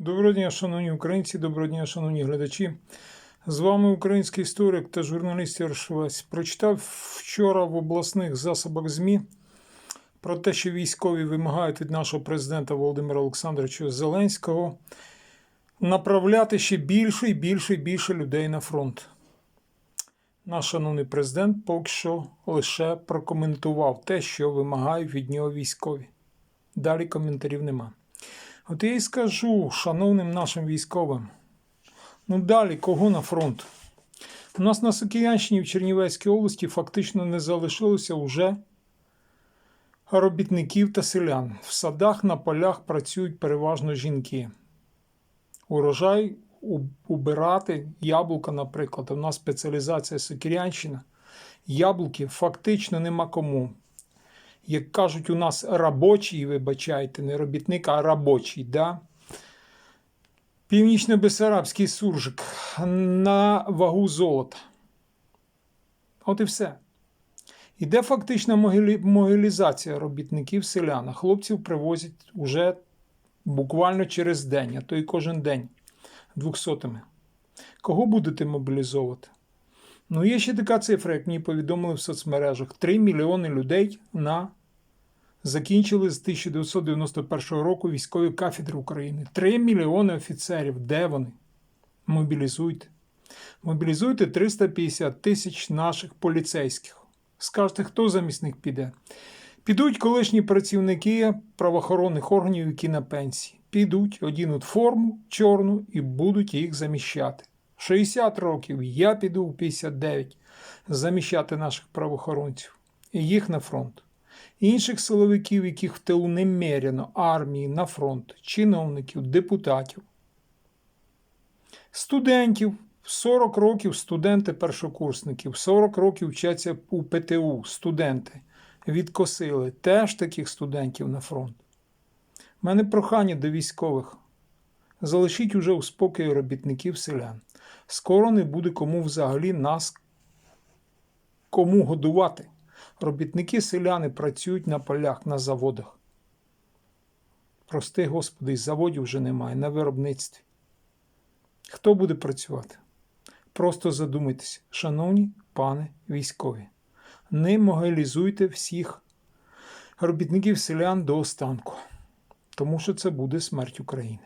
Доброго дня, шановні українці, доброго дня, шановні глядачі. З вами український історик та журналіст Яршвець. Прочитав вчора в обласних засобах ЗМІ про те, що військові вимагають від нашого президента Володимира Олександровича Зеленського направляти ще більше і більше і більше людей на фронт. Наш шановний президент поки що лише прокоментував те, що вимагають від нього військові. Далі коментарів нема. От я і скажу шановним нашим військовим. Ну далі, кого на фронт? У нас на Сокіянщині в Чернівецькій області фактично не залишилося вже робітників та селян. В садах на полях працюють переважно жінки. Урожай убирати яблука, наприклад. У нас спеціалізація Сокірянщина. Яблуки фактично нема кому як кажуть у нас робочий, вибачайте, не робітник, а робочий, да? Північно-Бесарабський суржик на вагу золота. От і все. Іде фактична могилізація робітників селян. Хлопців привозять уже буквально через день, а то й кожен день двохсотими. Кого будете мобілізовувати? Ну, є ще така цифра, як мені повідомили в соцмережах: 3 мільйони людей на закінчили з 1991 року військові кафедри України. 3 мільйони офіцерів. Де вони? Мобілізуйте. Мобілізуйте 350 тисяч наших поліцейських. Скажете, хто замість них піде? Підуть колишні працівники правоохоронних органів, які на пенсії. Підуть, одінуть форму чорну і будуть їх заміщати. 60 років я піду в 59 заміщати наших правоохоронців і їх на фронт. Інших силовиків, яких в тилу немерено, армії, на фронт, чиновників, депутатів, студентів. 40 років студенти першокурсників, 40 років вчаться у ПТУ студенти. Відкосили теж таких студентів на фронт. У мене прохання до військових. Залишіть уже у спокої робітників селян. Скоро не буде кому взагалі нас кому годувати. Робітники селяни працюють на полях, на заводах. Прости, Господи, і заводів вже немає на виробництві. Хто буде працювати? Просто задумайтеся, шановні пане військові, не могилізуйте всіх робітників селян до останку, тому що це буде смерть України.